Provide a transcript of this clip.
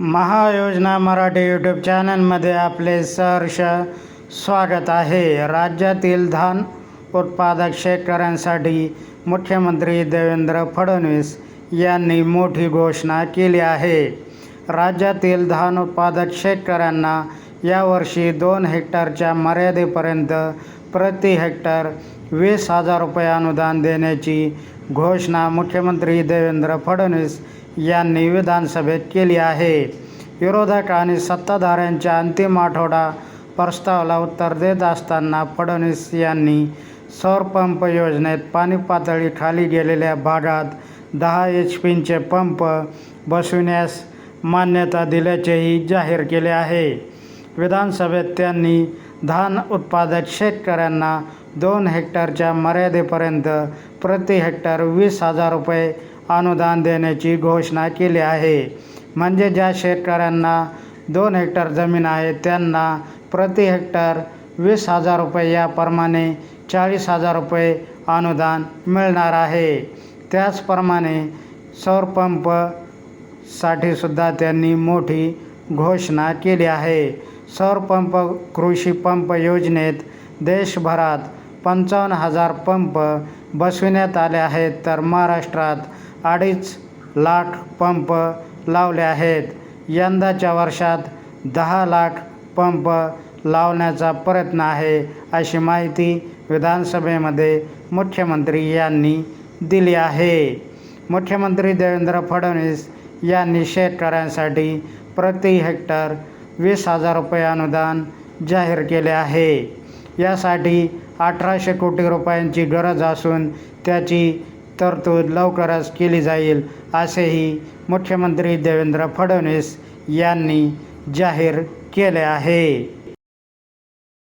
महायोजना Marathi YouTube चॅनलमध्ये आपले सहर्ष स्वागत आहे. राज्यातील धान उत्पादक शेतकऱ्यांसाठी मुख्यमंत्री देवेंद्र फडणवीस यांनी मोठी घोषणा केली आहे. राज्यातील धान उत्पादक शेतकऱ्यांना यावर्षी दोन हेक्टरच्या मर्यादेपर्यंत प्रति हेक्टर वीस हजार रुपये अनुदान देण्याची घोषणा मुख्यमंत्री देवेंद्र फडणवीस यांनी विधानसभेत केली आहे. विरोधक आणि सत्ताधाऱ्यांच्या अंतिम आठवडा प्रस्तावाला उत्तर देत असताना फडणवीस यांनी सौर पंप योजनेत पाणी पातळी खाली गेलेल्या भागात दहा एच पींचे पंप बसविण्यास मान्यता दिल्याचेही जाहीर केले आहे. विधानसभेत त्यांनी धान उत्पादक शेतकऱ्यांना दोन हेक्टरच्या मर्यादेपर्यंत प्रति हेक्टर वीस हजार रुपये अनुदान देण्याची घोषणा केली आहे. म्हणजे ज्या शेतकऱ्यांना दोन हेक्टर जमीन आहे त्यांना प्रति हेक्टर वीस हजार रुपये याप्रमाणे चाळीस हजार रुपये अनुदान मिळणार आहे. त्याचप्रमाणे सौर पंप सुद्धा त्यांनी मोठी घोषणा केली आहे. सौर पंप कृषी पंप योजनेत देशभरात पंचावन्न हजार पंप बसविण्यात आले आहेत. तर महाराष्ट्रात अडीच लाख पंप लावले आहेत. यंदाच्या वर्षात दहा लाख पंप लावण्याचा प्रयत्न आहे अशी माहिती विधानसभेमध्ये मुख्यमंत्री यांनी दिली आहे. मुख्यमंत्री देवेंद्र फडणवीस यांनी शेतकऱ्यांसाठी प्रति हेक्टर वीस हजार रुपये अनुदान जाहीर केले आहे. यासाठी अठराशे कोटी रुपयांची गरज असून त्याची तरतूद लवकरच केली जाईल असेही मुख्यमंत्री देवेंद्र फडणवीस यांनी जाहीर केले आहे.